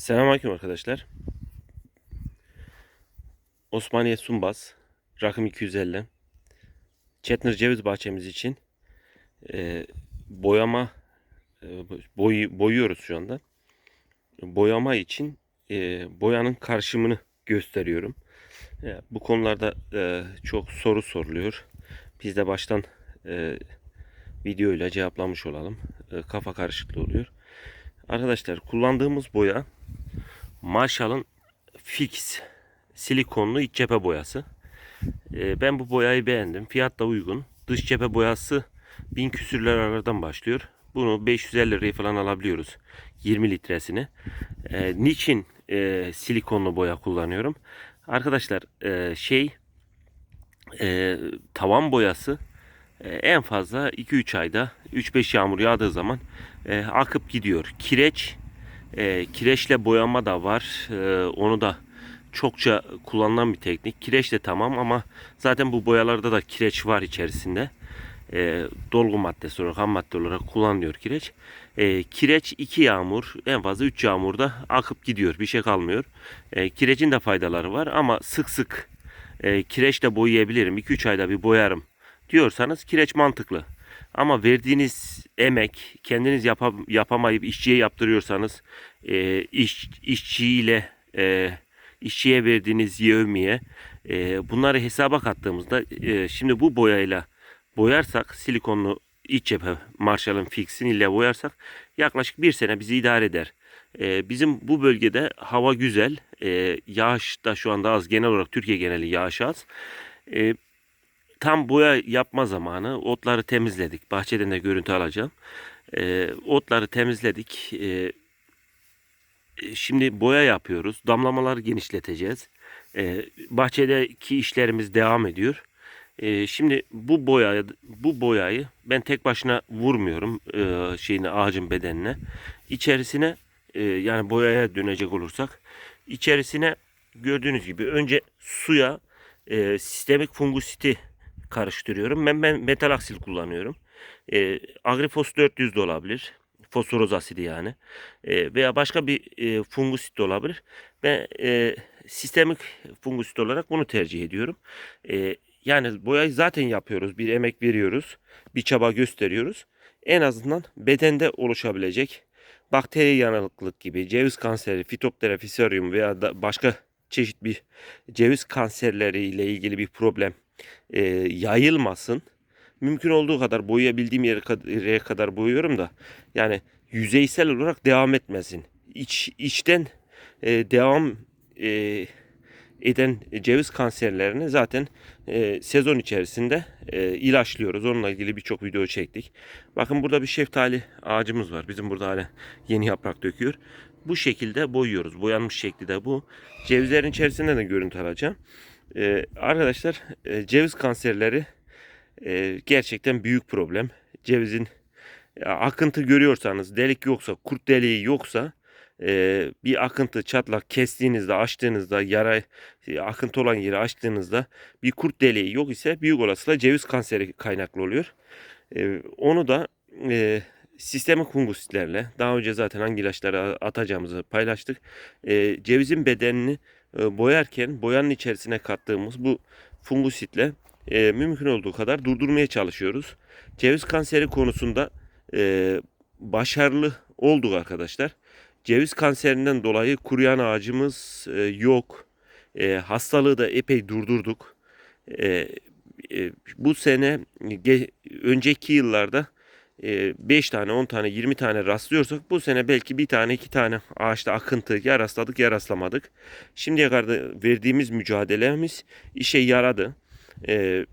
Selamünaleyküm arkadaşlar. Osmaniye Sumbaz rakım 250. Çetnir ceviz bahçemiz için e, boyama e, boy, boyuyoruz şu anda. Boyama için e, boyanın karışımını gösteriyorum. E, bu konularda e, çok soru soruluyor. Biz de baştan e, videoyla cevaplamış olalım. E, kafa karışıklığı oluyor. Arkadaşlar kullandığımız boya Marshall'ın Fix silikonlu iç cephe boyası. Ee, ben bu boyayı beğendim. Fiyat da uygun. Dış cephe boyası 1000 küsürler aradan başlıyor. Bunu 550 liraya falan alabiliyoruz. 20 litresini. Ee, niçin e, silikonlu boya kullanıyorum? Arkadaşlar e, şey e, tavan boyası en fazla 2-3 ayda 3-5 yağmur yağdığı zaman akıp gidiyor. Kireç e, kireçle boyama da var. E, onu da çokça kullanılan bir teknik. Kireç de tamam ama zaten bu boyalarda da kireç var içerisinde. E, dolgu maddesi olarak, ham madde olarak kullanılıyor kireç. E, kireç 2 yağmur, en fazla 3 yağmurda akıp gidiyor. Bir şey kalmıyor. E, kirecin de faydaları var ama sık sık e, kireçle boyayabilirim. 2-3 ayda bir boyarım diyorsanız kireç mantıklı. Ama verdiğiniz emek kendiniz yapam, yapamayıp işçiye yaptırıyorsanız e, iş, işçiyle e, işçiye verdiğiniz yevmiye e, bunları hesaba kattığımızda e, şimdi bu boyayla boyarsak silikonlu iç cephe Marshall'ın fixin ile boyarsak yaklaşık bir sene bizi idare eder. E, bizim bu bölgede hava güzel. E, yağış da şu anda az. Genel olarak Türkiye geneli yağış az. E, tam boya yapma zamanı. Otları temizledik. Bahçeden de görüntü alacağım. E, otları temizledik. E, şimdi boya yapıyoruz. Damlamaları genişleteceğiz. E, bahçedeki işlerimiz devam ediyor. E, şimdi bu boyayı bu boyayı ben tek başına vurmuyorum e, şeyini ağacın bedenine. İçerisine e, yani boyaya dönecek olursak içerisine gördüğünüz gibi önce suya e, sistemik fungusiti karıştırıyorum. Ben, ben metal aksil kullanıyorum. E, Agrifos 400 de olabilir. Fosforoz asidi yani. E, veya başka bir e, fungusit de olabilir. Ben e, sistemik fungusit olarak bunu tercih ediyorum. E, yani boyayı zaten yapıyoruz. Bir emek veriyoruz. Bir çaba gösteriyoruz. En azından bedende oluşabilecek bakteri yanıklık gibi ceviz kanseri, fitoptera fisarium veya da başka çeşit bir ceviz kanserleri ile ilgili bir problem e, yayılmasın. Mümkün olduğu kadar boyayabildiğim yere kad- yere kadar boyuyorum da yani yüzeysel olarak devam etmesin. İç, içten e, devam e, eden ceviz kanserlerini zaten e, sezon içerisinde e, ilaçlıyoruz. Onunla ilgili birçok video çektik. Bakın burada bir şeftali ağacımız var. Bizim burada hala yeni yaprak döküyor. Bu şekilde boyuyoruz. Boyanmış şekli de bu. Cevizlerin içerisinde de görüntü alacağım. E, arkadaşlar e, ceviz kanserleri e, gerçekten büyük problem. Cevizin ya, akıntı görüyorsanız delik yoksa kurt deliği yoksa e, bir akıntı çatlak kestiğinizde açtığınızda yara e, akıntı olan yeri açtığınızda bir kurt deliği yok ise büyük olasılıkla ceviz kanseri kaynaklı oluyor. E, onu da e, sistemik fungusitlerle daha önce zaten hangi ilaçları atacağımızı paylaştık. E, cevizin bedenini e, boyarken boyanın içerisine kattığımız bu fungusitle e, mümkün olduğu kadar durdurmaya çalışıyoruz. Ceviz kanseri konusunda e, başarılı olduk arkadaşlar. Ceviz kanserinden dolayı kuruyan ağacımız e, yok. E, hastalığı da epey durdurduk. E, e, bu sene önceki yıllarda 5 tane, 10 tane, 20 tane rastlıyorsak bu sene belki bir tane, iki tane ağaçta akıntı ya rastladık ya rastlamadık. Şimdiye kadar verdiğimiz mücadelemiz işe yaradı. E,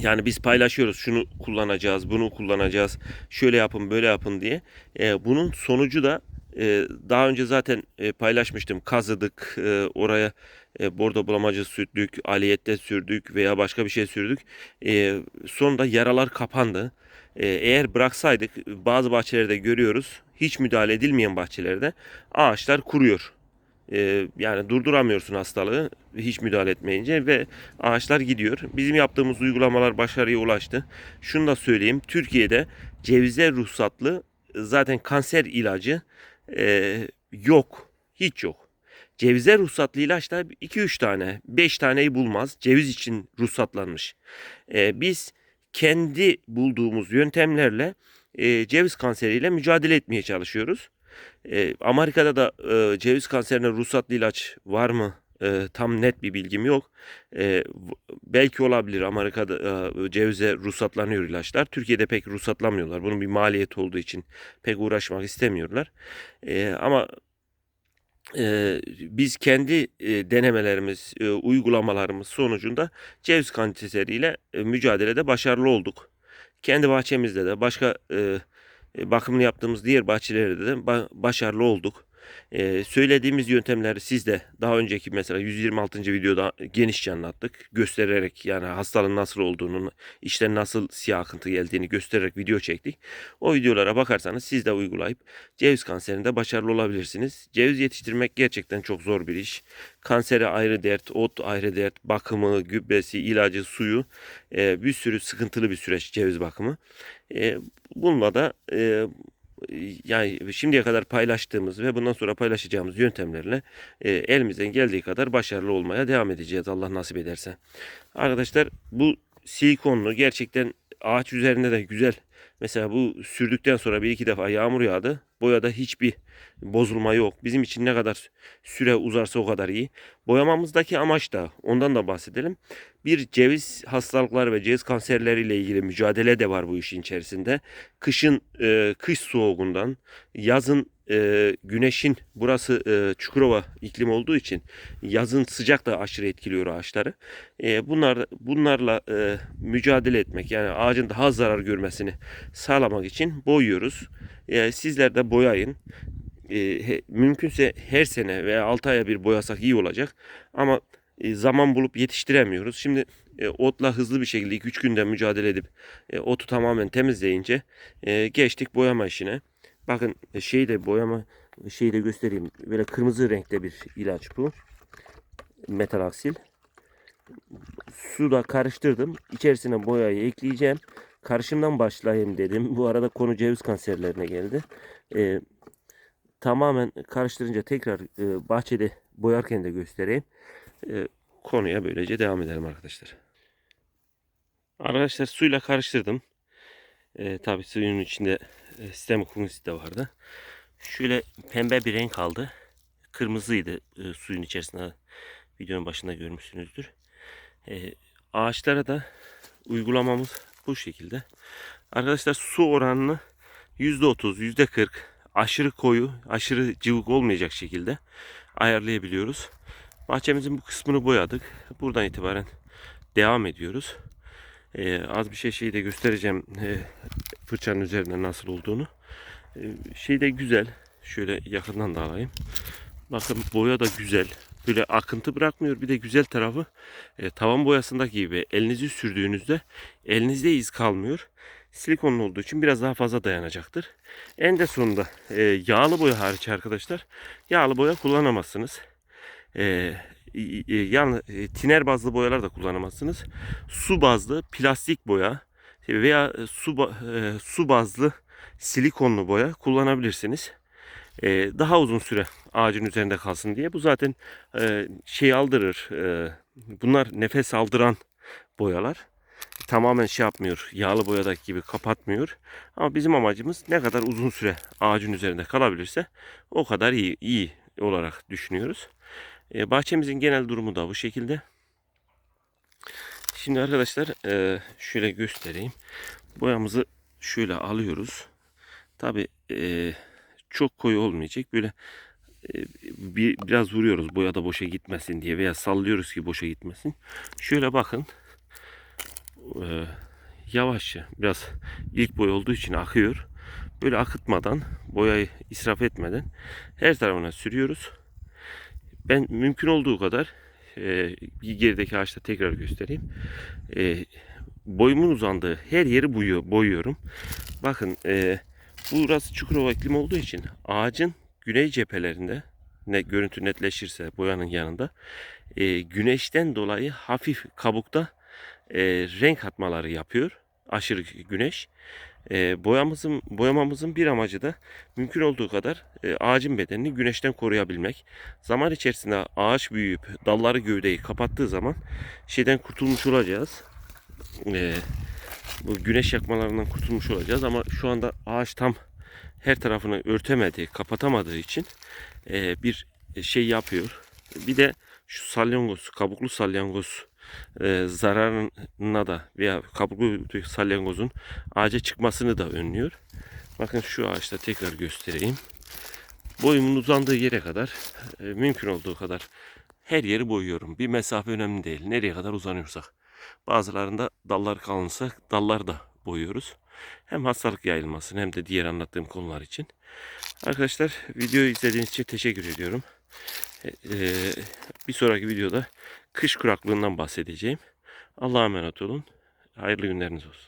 yani biz paylaşıyoruz şunu kullanacağız, bunu kullanacağız, şöyle yapın, böyle yapın diye. E, bunun sonucu da e, daha önce zaten e, paylaşmıştım. Kazıdık, e, oraya e, bordo bulamacı sürdük, aliyette sürdük veya başka bir şey sürdük. E, sonunda yaralar kapandı. E, eğer bıraksaydık bazı bahçelerde görüyoruz hiç müdahale edilmeyen bahçelerde ağaçlar kuruyor. E, yani durduramıyorsun hastalığı hiç müdahale etmeyince ve ağaçlar gidiyor. Bizim yaptığımız uygulamalar başarıya ulaştı. Şunu da söyleyeyim. Türkiye'de cevize ruhsatlı zaten kanser ilacı e, yok. Hiç yok. Cevize ruhsatlı ilaçlar 2-3 tane, 5 taneyi bulmaz. Ceviz için ruhsatlanmış. Ee, biz kendi bulduğumuz yöntemlerle e, ceviz kanseriyle mücadele etmeye çalışıyoruz. E, Amerika'da da e, ceviz kanserine ruhsatlı ilaç var mı? E, tam net bir bilgim yok. E, belki olabilir Amerika'da e, cevize ruhsatlanıyor ilaçlar. Türkiye'de pek ruhsatlanmıyorlar. Bunun bir maliyeti olduğu için pek uğraşmak istemiyorlar. E, ama e, biz kendi e, denemelerimiz, e, uygulamalarımız sonucunda ceviz kanseriyle e, mücadelede başarılı olduk. Kendi bahçemizde de başka e, bakımını yaptığımız diğer bahçelerde de ba- başarılı olduk. E, söylediğimiz yöntemleri siz de daha önceki mesela 126. videoda genişçe anlattık. Göstererek yani hastalığın nasıl olduğunu, işten nasıl siyah akıntı geldiğini göstererek video çektik. O videolara bakarsanız siz de uygulayıp ceviz kanserinde başarılı olabilirsiniz. Ceviz yetiştirmek gerçekten çok zor bir iş. Kansere ayrı dert, ot ayrı dert, bakımı, gübresi, ilacı, suyu e, bir sürü sıkıntılı bir süreç ceviz bakımı. E, bununla da e, yani şimdiye kadar paylaştığımız ve bundan sonra paylaşacağımız yöntemlerle e, elimizden geldiği kadar başarılı olmaya devam edeceğiz Allah nasip ederse. Arkadaşlar bu silikonlu gerçekten ağaç üzerinde de güzel. Mesela bu sürdükten sonra bir iki defa yağmur yağdı. Boyada hiçbir bozulma yok. Bizim için ne kadar süre uzarsa o kadar iyi. Boyamamızdaki amaç da ondan da bahsedelim. Bir ceviz hastalıkları ve ceviz kanserleriyle ilgili mücadele de var bu işin içerisinde. Kışın e, kış soğuğundan, yazın e, güneşin burası e, Çukurova iklim olduğu için yazın sıcak da aşırı etkiliyor ağaçları. E, bunlar bunlarla e, mücadele etmek yani ağacın daha az zarar görmesini sağlamak için boyuyoruz. E, sizler de boyayın. E, he- mümkünse her sene veya 6 aya bir boyasak iyi olacak. Ama e, zaman bulup yetiştiremiyoruz. Şimdi e, otla hızlı bir şekilde 2-3 günde mücadele edip e, otu tamamen temizleyince e, geçtik boyama işine. Bakın e, şeyi de boyama şeyi de göstereyim. Böyle kırmızı renkte bir ilaç bu. Metalaksil. Suda karıştırdım. İçerisine boyayı ekleyeceğim. Karışımdan başlayayım dedim. Bu arada konu ceviz kanserlerine geldi. E, tamamen karıştırınca tekrar e, bahçede boyarken de göstereyim. E, konuya böylece devam edelim arkadaşlar. Arkadaşlar suyla karıştırdım. E, tabii suyun içinde e, stemokumusit de vardı. Şöyle pembe bir renk aldı. Kırmızıydı e, suyun içerisinde. Videonun başında görmüşsünüzdür. E, ağaçlara da uygulamamız bu şekilde. Arkadaşlar su oranını %30, %40 aşırı koyu, aşırı cıvık olmayacak şekilde ayarlayabiliyoruz. Bahçemizin bu kısmını boyadık. Buradan itibaren devam ediyoruz. Ee, az bir şey şeyi de göstereceğim ee, fırçanın üzerinde nasıl olduğunu. Ee, şey de güzel. Şöyle yakından da alayım. Bakın boya da güzel. Böyle akıntı bırakmıyor. Bir de güzel tarafı e, tavan boyasındaki gibi elinizi sürdüğünüzde elinizde iz kalmıyor. Silikonlu olduğu için biraz daha fazla dayanacaktır. En de sonunda e, yağlı boya hariç arkadaşlar yağlı boya kullanamazsınız. E, yani e, tiner bazlı boyalar da kullanamazsınız. Su bazlı plastik boya veya e, su e, su bazlı silikonlu boya kullanabilirsiniz. Daha uzun süre ağacın üzerinde kalsın diye. Bu zaten şey aldırır. bunlar nefes aldıran boyalar. Tamamen şey yapmıyor. Yağlı boyadaki gibi kapatmıyor. Ama bizim amacımız ne kadar uzun süre ağacın üzerinde kalabilirse o kadar iyi, iyi olarak düşünüyoruz. E, bahçemizin genel durumu da bu şekilde. Şimdi arkadaşlar e, şöyle göstereyim. Boyamızı şöyle alıyoruz. Tabi çok koyu olmayacak. Böyle e, bir, biraz vuruyoruz boya da boşa gitmesin diye veya sallıyoruz ki boşa gitmesin. Şöyle bakın. E, yavaşça biraz ilk boy olduğu için akıyor. Böyle akıtmadan boyayı israf etmeden her tarafına sürüyoruz. Ben mümkün olduğu kadar e, gerideki ağaçta tekrar göstereyim. E, boyumun uzandığı her yeri boyu, boyuyorum. Bakın e, burası Çukurova iklim olduğu için ağacın güney cephelerinde ne görüntü netleşirse boyanın yanında e, güneşten dolayı hafif kabukta e, renk atmaları yapıyor. Aşırı güneş. E, boyamızın boyamamızın bir amacı da mümkün olduğu kadar e, ağacın bedenini güneşten koruyabilmek. Zaman içerisinde ağaç büyüyüp dalları gövdeyi kapattığı zaman şeyden kurtulmuş olacağız. E, bu güneş yakmalarından kurtulmuş olacağız ama şu anda ağaç tam her tarafını örtemediği, kapatamadığı için e, bir şey yapıyor. Bir de şu salyangoz, kabuklu salyangoz e, zararına da veya kabuklu salyangozun ağaca çıkmasını da önlüyor. Bakın şu ağaçta tekrar göstereyim. Boyumun uzandığı yere kadar e, mümkün olduğu kadar her yeri boyuyorum. Bir mesafe önemli değil. Nereye kadar uzanıyorsak. Bazılarında dallar kalınsa dallar da boyuyoruz. Hem hastalık yayılmasın hem de diğer anlattığım konular için. Arkadaşlar videoyu izlediğiniz için teşekkür ediyorum. E, e, bir sonraki videoda kış kuraklığından bahsedeceğim. Allah'a emanet olun. Hayırlı günleriniz olsun.